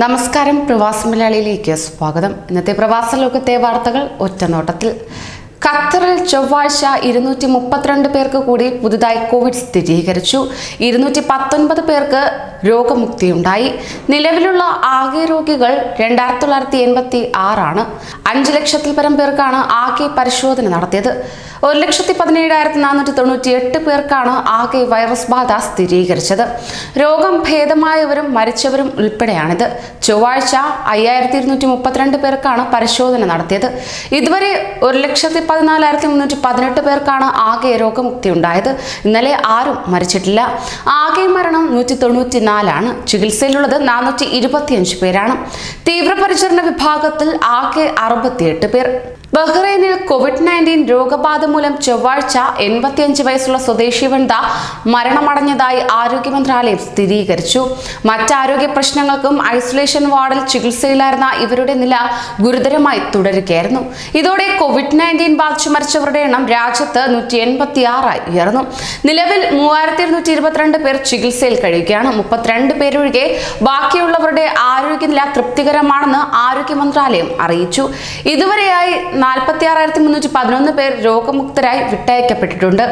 നമസ്കാരം പ്രവാസ മലയാളിയിലേക്ക് സ്വാഗതം. ഇന്നത്തെ പ്രവാസ ലോകത്തെ വാർത്തകൾ ഒറ്റനോട്ടത്തിൽ. ഖത്തറിൽ ചൊവ്വാഴ്ച ഇരുന്നൂറ്റി മുപ്പത്തിരണ്ട് പേർക്ക് കൂടി പുതുതായി കോവിഡ് സ്ഥിരീകരിച്ചു. ഇരുന്നൂറ്റി പത്തൊൻപത് പേർക്ക് രോഗമുക്തിയുണ്ടായി. നിലവിലുള്ള ആകെ രോഗികൾ രണ്ടായിരത്തി തൊള്ളായിരത്തി എൺപത്തി ആറാണ്. അഞ്ച് ലക്ഷത്തിൽ പരം പേർക്കാണ് ആകെ പരിശോധന നടത്തിയത്. ഒരു ലക്ഷത്തി പതിനേഴായിരത്തി നാനൂറ്റി തൊണ്ണൂറ്റി എട്ട് പേർക്കാണ് ആകെ വൈറസ് ബാധ സ്ഥിരീകരിച്ചത്. രോഗം ഭേദമായവരും മരിച്ചവരും ഉൾപ്പെടെയാണിത്. ചൊവ്വാഴ്ച അയ്യായിരത്തി ഇരുന്നൂറ്റി മുപ്പത്തിരണ്ട് പേർക്കാണ് പരിശോധന നടത്തിയത്. ഇതുവരെ ഒരു ലക്ഷത്തി പതിനാലായിരത്തി മുന്നൂറ്റി പതിനെട്ട് പേർക്കാണ് ആകെ രോഗമുക്തി ഉണ്ടായത്. ഇന്നലെ ആരും മരിച്ചിട്ടില്ല. ആകെ മരണം നൂറ്റി തൊണ്ണൂറ്റി നാലാണ് ചികിത്സയിലുള്ളത് നാനൂറ്റി ഇരുപത്തിയഞ്ച് പേരാണ്. തീവ്രപരിചരണ വിഭാഗത്തിൽ ആകെ അറുപത്തിയെട്ട് പേർ. ബഹ്റൈനിൽ കോവിഡ് നയന്റീൻ രോഗബാധ മൂലം ചൊവ്വാഴ്ച എൺപത്തിയഞ്ച് വയസ്സുള്ള സ്വദേശി വനിത മരണമടഞ്ഞതായി ആരോഗ്യ മന്ത്രാലയം സ്ഥിരീകരിച്ചു. മറ്റാരോഗ്യ പ്രശ്നങ്ങൾക്കും ഐസൊലേഷൻ വാർഡിൽ ചികിത്സയിലായിരുന്ന ഇവരുടെ നില ഗുരുതരമായി തുടരുകയായിരുന്നു. ഇതോടെ കോവിഡ് നയന്റീൻ ബാധിച്ചു മരിച്ചവരുടെ എണ്ണം രാജ്യത്ത് നൂറ്റി എൺപത്തി ആറായി ഉയർന്നു. നിലവിൽ മൂവായിരത്തി ഇരുന്നൂറ്റി ഇരുപത്തിരണ്ട് പേർ ചികിത്സയിൽ കഴിയുകയാണ്. മുപ്പത്തിരണ്ട് പേരൊഴികെ ബാക്കിയുള്ളവരുടെ ആരോഗ്യനില തൃപ്തികരമാണെന്ന് ആരോഗ്യ മന്ത്രാലയം അറിയിച്ചു. ഇതുവരെയായി നാൽപ്പത്തി ആറായിരത്തി മുന്നൂറ്റി പതിനൊന്ന് പേർ രോഗമുക്തരായി വിട്ടയക്കപ്പെട്ടിട്ടുണ്ട്.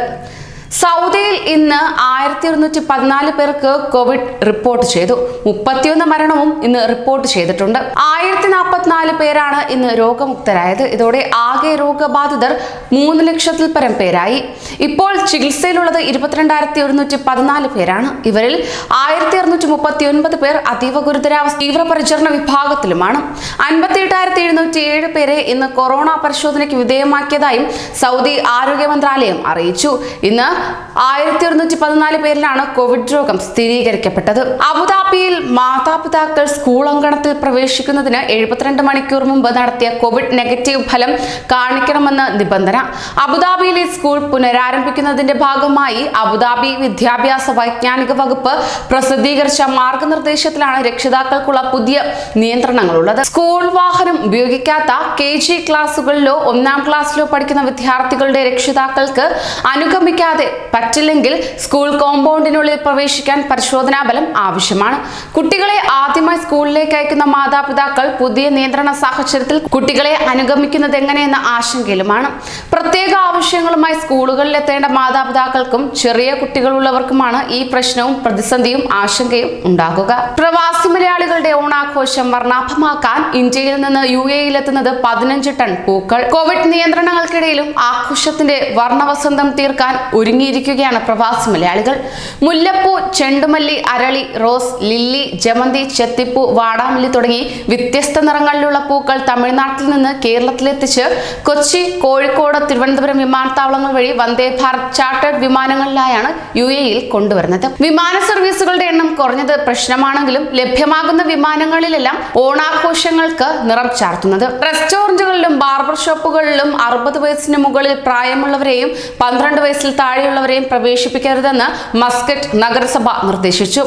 സൗദിയിൽ ഇന്ന് ആയിരത്തി ഒരുന്നൂറ്റി പതിനാല് പേർക്ക് കോവിഡ് റിപ്പോർട്ട് ചെയ്തു. മുപ്പത്തിയൊന്ന് മരണവും ഇന്ന് റിപ്പോർട്ട് ചെയ്തിട്ടുണ്ട്. ആയിരത്തി നാൽപ്പത്തിനാല് പേരാണ് ഇന്ന് രോഗമുക്തരായത്. ഇതോടെ ആകെ രോഗബാധിതർ മൂന്ന് ലക്ഷത്തിൽ പരം പേരായി. ഇപ്പോൾ ചികിത്സയിലുള്ളത് ഇരുപത്തിരണ്ടായിരത്തി ഒരുന്നൂറ്റി പതിനാല് പേരാണ്. ഇവരിൽ ആയിരത്തി അറുന്നൂറ്റി മുപ്പത്തി ഒൻപത് പേർ അതീവ ഗുരുതരാവസ്ഥ തീവ്രപരിചരണ വിഭാഗത്തിലുമാണ്. അൻപത്തി എട്ടായിരത്തി എഴുന്നൂറ്റി ഏഴ് പേരെ ഇന്ന് കൊറോണ പരിശോധനയ്ക്ക് വിധേയമാക്കിയതായും സൗദി ആരോഗ്യ മന്ത്രാലയം അറിയിച്ചു. ഇന്ന് ആയിരത്തി ഒരുന്നൂറ്റി പതിനാല് പേരിലാണ് കോവിഡ് രോഗം സ്ഥിരീകരിക്കപ്പെട്ടത്. അബുദാബിയിൽ മാതാപിതാക്കൾ സ്കൂൾ അങ്കണത്തിൽ പ്രവേശിക്കുന്നതിന് എഴുപത്തിരണ്ട് മണിക്കൂർ മുമ്പ് നടത്തിയ കോവിഡ് നെഗറ്റീവ് ഫലം കാണിക്കണമെന്ന് നിബന്ധന. അബുദാബിയിലെ സ്കൂൾ പുനരാരംഭിക്കുന്നതിന്റെ ഭാഗമായി അബുദാബി വിദ്യാഭ്യാസ വൈജ്ഞാനിക വകുപ്പ് പ്രസിദ്ധീകരിച്ച മാർഗനിർദ്ദേശത്തിലാണ് രക്ഷിതാക്കൾക്കുള്ള പുതിയ നിയന്ത്രണങ്ങളുള്ളത്. സ്കൂൾ വാഹനം ഉപയോഗിക്കാത്ത കെ ജി ക്ലാസുകളിലോ ഒന്നാം ക്ലാസ്സിലോ പഠിക്കുന്ന വിദ്യാർത്ഥികളുടെ രക്ഷിതാക്കൾക്ക് അനുഗമിക്കാതെ പറ്റില്ലെങ്കിൽ സ്കൂൾ കോമ്പൗണ്ടിനുള്ളിൽ പ്രവേശിക്കാൻ പരിശോധനാ ബലം ആവശ്യമാണ്. കുട്ടികളെ ആദ്യമായി സ്കൂളിലേക്ക് അയക്കുന്ന മാതാപിതാക്കൾ പുതിയ നിയന്ത്രണ സാഹചര്യത്തിൽ കുട്ടികളെ അനുഗമിക്കുന്നത് എങ്ങനെയെന്ന ആശങ്കയിലുമാണ്. പ്രത്യേക ആവശ്യങ്ങളുമായി സ്കൂളുകളിൽ എത്തേണ്ട മാതാപിതാക്കൾക്കും ചെറിയ കുട്ടികളുള്ളവർക്കുമാണ് ഈ പ്രശ്നവും പ്രതിസന്ധിയും ആശങ്കയും ഉണ്ടാകുക. പ്രവാസി മലയാളികളുടെ ഓണാഘോഷം വർണാഭമാക്കാൻ ഇന്ത്യയിൽ നിന്ന് യു എയിലെത്തുന്നത് പതിനഞ്ച് ടൺ പൂക്കൾ. കോവിഡ് നിയന്ത്രണങ്ങൾക്കിടയിലും ആഘോഷത്തിന്റെ വർണവസന്തം തീർക്കാൻ ഒരുങ്ങിയിരിക്കുകയാണ് പ്രവാസി മലയാളികൾ. മുല്ലപ്പൂ ചെണ്ടുമല്ലി അരളി റോസ് ലില്ലി ജമന്തി ചെത്തിപ്പൂ വാടാമല്ലി തുടങ്ങി വ്യത്യസ്ത നിറങ്ങളിലുള്ള പൂക്കൾ തമിഴ്നാട്ടിൽ നിന്ന് കേരളത്തിലെത്തിച്ച് കൊച്ചി കോഴിക്കോട് തിരുവനന്തപുരം വിമാനത്താവളങ്ങൾ വഴി വന്ദേ ഭാരത് ചാർട്ടേഡ് വിമാനങ്ങളിലായാണ് യു എയിൽ കൊണ്ടുവരുന്നത്. വിമാന സർവീസുകളുടെ എണ്ണം കുറഞ്ഞത് പ്രശ്നമാണെങ്കിലും ലഭ്യമാകുന്ന വിമാനങ്ങളിലെല്ലാം ഓണാഘോഷങ്ങൾക്ക് നിറം ചാർത്തുന്നത്. റെസ്റ്റോറന്റുകളിലും ബാർബർ ഷോപ്പുകളിലും അറുപത് വയസ്സിന് മുകളിൽ പ്രായമുള്ളവരെയും പന്ത്രണ്ട് വയസ്സിൽ താഴെയുള്ളവരെയും പ്രവേശിപ്പിക്കരുതെന്ന് മസ്കറ്റ് നഗരസഭ നിർദ്ദേശിച്ചു.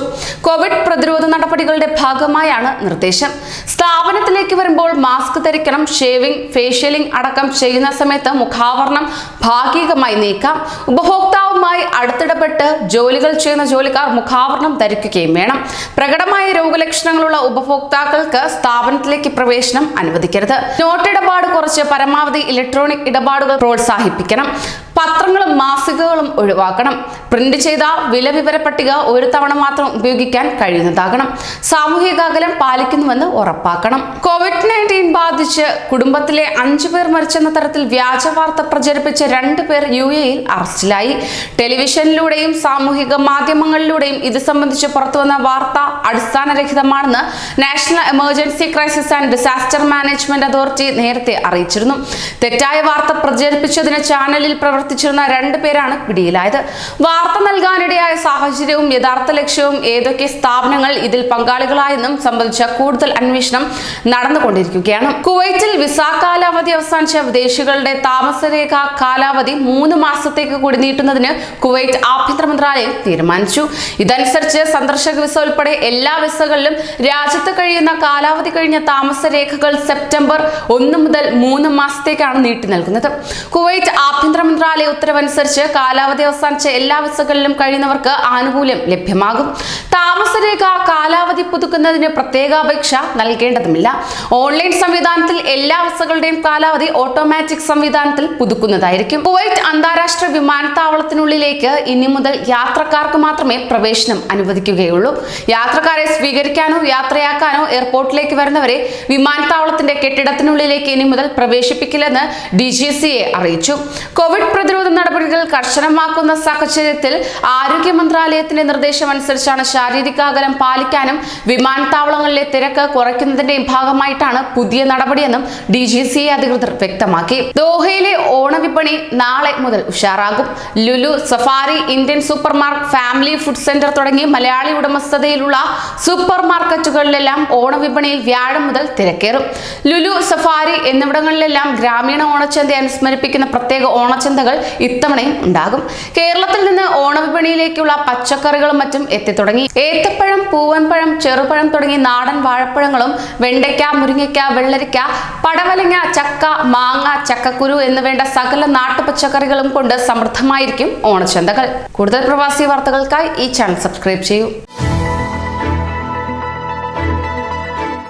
കോവിഡ് പ്രതിരോധ നടപടികളുടെ ഭാഗമായാണ് നിർദ്ദേശം. സ്ഥാപനത്തിലേക്ക് വരുമ്പോൾ മാസ്ക് ധരിക്കണം ഷേവിംഗ് ഫേഷ്യലിംഗ് അടക്കം ചെയ്യുന്ന സമയത്ത് മുഖാവരണം ഭാഗികമായി നീക്കാം. ഉപഭോക്താവുമായി അടുത്തിടപെട്ട് ജോലികൾ ചെയ്യുന്ന ജോലിക്കാർ മുഖാവരണം ധരിക്കുകയും വേണം. പ്രകടമായ രോഗലക്ഷണങ്ങളുള്ള ഉപഭോക്താക്കൾക്ക് സ്ഥാപനത്തിലേക്ക് പ്രവേശനം അനുവദിക്കരുത്. നോട്ടിടപാട് കുറച്ച് പരമാവധി ഇലക്ട്രോണിക് ഇടപാടുകൾ പ്രോത്സാഹിപ്പിക്കണം. പത്രങ്ങളും മാസികകളും ഒഴിവാക്കണം. പ്രിന്റ് ചെയ്ത വില വിവര പട്ടിക ഒരു തവണ മാത്രം ഉപയോഗിക്കാൻ കഴിയുന്നതാകണം. സാമൂഹിക അകലം പാലിക്കുന്നുവെന്ന് ഉറപ്പാക്കണം. കോവിഡ് നയന്റീൻ ബാധിച്ച് കുടുംബത്തിലെ അഞ്ചു പേർ മരിച്ചെന്ന തരത്തിൽ വ്യാജ വാർത്ത പ്രചരിപ്പിച്ച രണ്ട് പേർ യു എയിൽ അറസ്റ്റിലായി. ടെലിവിഷനിലൂടെയും സാമൂഹിക മാധ്യമങ്ങളിലൂടെയും ഇത് സംബന്ധിച്ച് പുറത്തുവന്ന വാർത്ത അടിസ്ഥാനരഹിതമാണെന്ന് national emergency crisis and disaster management authority നേരത്തെ അറിയിച്ചിരുന്നു. തെറ്റായ വാർത്ത പ്രചരിപ്പിച്ചതിന് ചാനലിൽ പ്രവർത്തിച്ചിരുന്ന രണ്ടു പേരാണ് പിടിയിലായത്. വാർത്ത നൽകാനിടയായ സാഹചര്യവും യഥാർത്ഥ ലക്ഷ്യവും ഏതൊക്കെ സ്ഥാപനങ്ങൾ ഇതിൽ പങ്കാളികളായെന്നും സംബന്ധിച്ച കൂടുതൽ അന്വേഷണം നടന്നുകൊണ്ടിരിക്കുകയാണ്. കുവൈറ്റിൽ വിസ കാലാവധി അവസാനിച്ച വിദേശികളുടെ താമസരേഖ കാലാവധി മൂന്ന് മാസത്തേക്ക് കൂടി നീട്ടുന്നതിന് കുവൈറ്റ് ആഭ്യന്തര മന്ത്രാലയം തീരുമാനിച്ചു. ഇതനുസരിച്ച് സന്ദർശക വിസ ഉൾപ്പെടെ എല്ലാ വിസകളിലും രാജ്യത്ത് കഴിയുന്ന കാലാവധി കഴിഞ്ഞ താമസരേഖകൾ സെപ്റ്റംബർ ഒന്ന് മുതൽ മൂന്ന് മാസത്തേക്കാണ് നീട്ടി നൽകുന്നത്. കുവൈറ്റ് ആഭ്യന്തര മന്ത്രാലയ ഉത്തരവനുസരിച്ച് കാലാവധി അവസാനിച്ച എല്ലാ വിസകളിലും കഴിയുന്നവർക്ക് ആനുകൂല്യം ലഭ്യമാകും. താമസരേഖ കാലാവധി പുതുക്കുന്നതിന് പ്രത്യേക അപേക്ഷ നൽകേണ്ടതുമില്ല. ഓൺലൈൻ സംവിധാനത്തിൽ എല്ലാ വിസകളുടെയും കാലാവധി ഓട്ടോമാറ്റിക് സംവിധാനത്തിൽ പുതുക്കുന്നതായിരിക്കും. കുവൈറ്റ് അന്താരാഷ്ട്ര വിമാനത്താവളത്തിനുള്ളിലേക്ക് ഇനി മുതൽ യാത്രക്കാർക്ക് മാത്രമേ പ്രവേശനം അനുവദിക്കുകയുള്ളൂ. യാത്രക്കാരെ സ്വീകരിക്കാനോ യാത്രയാക്കാനോ എയർപോർട്ടിലേക്ക് വരുന്നവരെ വിമാനത്താവളത്തിന്റെ കെട്ടിടത്തിനുള്ളിലേക്ക് ഇനി മുതൽ പ്രവേശിപ്പിക്കില്ലെന്ന് ഡി ജി സി എ അറിയിച്ചു. കോവിഡ് പ്രതിരോധ നടപടികൾ കർശനമാക്കുന്ന സാഹചര്യത്തിൽ ആരോഗ്യ മന്ത്രാലയത്തിന്റെ നിർദ്ദേശമനുസരിച്ചാണ് ശാരീരിക അകലം പാലിക്കാനും വിമാനത്താവളങ്ങളിലെ തിരക്ക് കുറയ്ക്കുന്നതിന്റെയും ഭാഗമായിട്ടാണ് പുതിയ നടപടിയെന്നും ഡി ജി സി അധികൃതർ വ്യക്തമാക്കി. ദോഹയിലെ ഓണവിപണി നാളെ മുതൽ ഉഷാറാകും. Lulu Safari Indian super market family food centre തുടങ്ങി മലയാളി ഉടമസ്ഥതയിലുള്ള സൂപ്പർ മാർക്കറ്റുകളിലെല്ലാം ഓണവിപണിയിൽ വ്യാഴം മുതൽ തിരക്കേറും. ലുലു സഫാരി എന്നിവിടങ്ങളിലെല്ലാം ഗ്രാമീണ ഓണച്ചന്ത അനുസ്മരിപ്പിക്കുന്ന പ്രത്യേക ഓണച്ചന്തകൾ ഇത്തവണയും ഉണ്ടാകും. കേരളത്തിൽ നിന്ന് ഓണവിപണിയിലേക്കുള്ള പച്ചക്കറികളും മറ്റും എത്തിത്തുടങ്ങി. ഏത്തപ്പഴം പൂവൻപഴം ചെറുപഴം തുടങ്ങി നാടൻ വാഴപ്പഴങ്ങളും വെണ്ടയ്ക്ക മുരിങ്ങയ്ക്ക വെള്ളരിക്ക പടവലങ്ങ ചക്ക മാങ്ങ ചക്കക്കുരു എന്ന് വേണ്ട സകല നാട്ടുപച്ചക്കറികളും കൊണ്ട് സമൃദ്ധമായിരിക്കും ഓണച്ചന്തകൾ. കൂടുതൽ പ്രവാസി വാർത്തകൾക്കായി ഈ ചാനൽ സബ്സ്ക്രൈബ് ചെയ്യൂ.